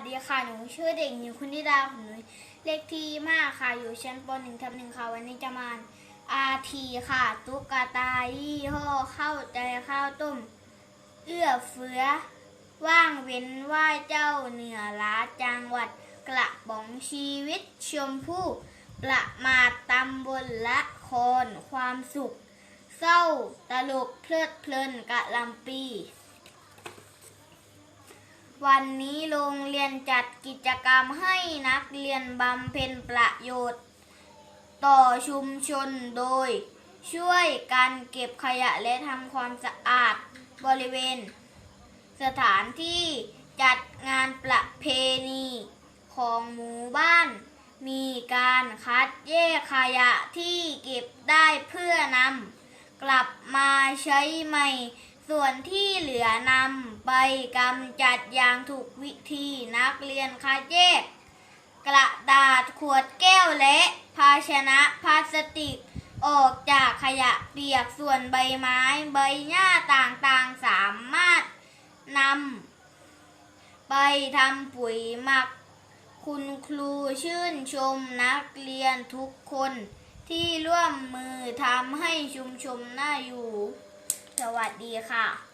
สดีค่ะ หนูชื่อเด็กหญิงคุณธิดาของหนูเลขที่มากค่ะ อยู่ชั้นป .1 ทับหนึ่งค่ะ วันนี้จะมาอาทีค่ะ ตุ๊กตายี่ห้อเข้าใจข้าวต้ม เอื้อเฟื้อ ว่างเว้นไหว่าเจ้าเหนือล้าจังหวัดกระป๋องชีวิตชมพู่ประมาทตำบลละครความสุข เศร้าตลกเพลิดเพลินกะลำปี วันนี้โรงเรียนจัดกิจกรรมให้นักเรียนบำเพ็ญประโยชน์ ต่อชุมชนโดย ช่วยการเก็บขยะและทำความสะอาดบริเวณ สถานที่จัดงานประเพณีของหมู่บ้าน มีการคัดแยกขยะที่เก็บได้เพื่อนำกลับมาใช้ใหม่ ส่วนที่เหลือนำไปกำจัดอย่างถูกวิธีนักเรียนคัดแยก กระดาษขวดแก้วและ ภาชนะพลาสติก ออกจากขยะเปียกส่วนใบไม้ ใบหญ้าต่างๆสามารถนำไปทำปุ๋ยหมัก คุณครูชื่นชมนักเรียนทุกคนที่ร่วมมือทำให้ชุมชนน่าอยู่ สวัสดีค่ะ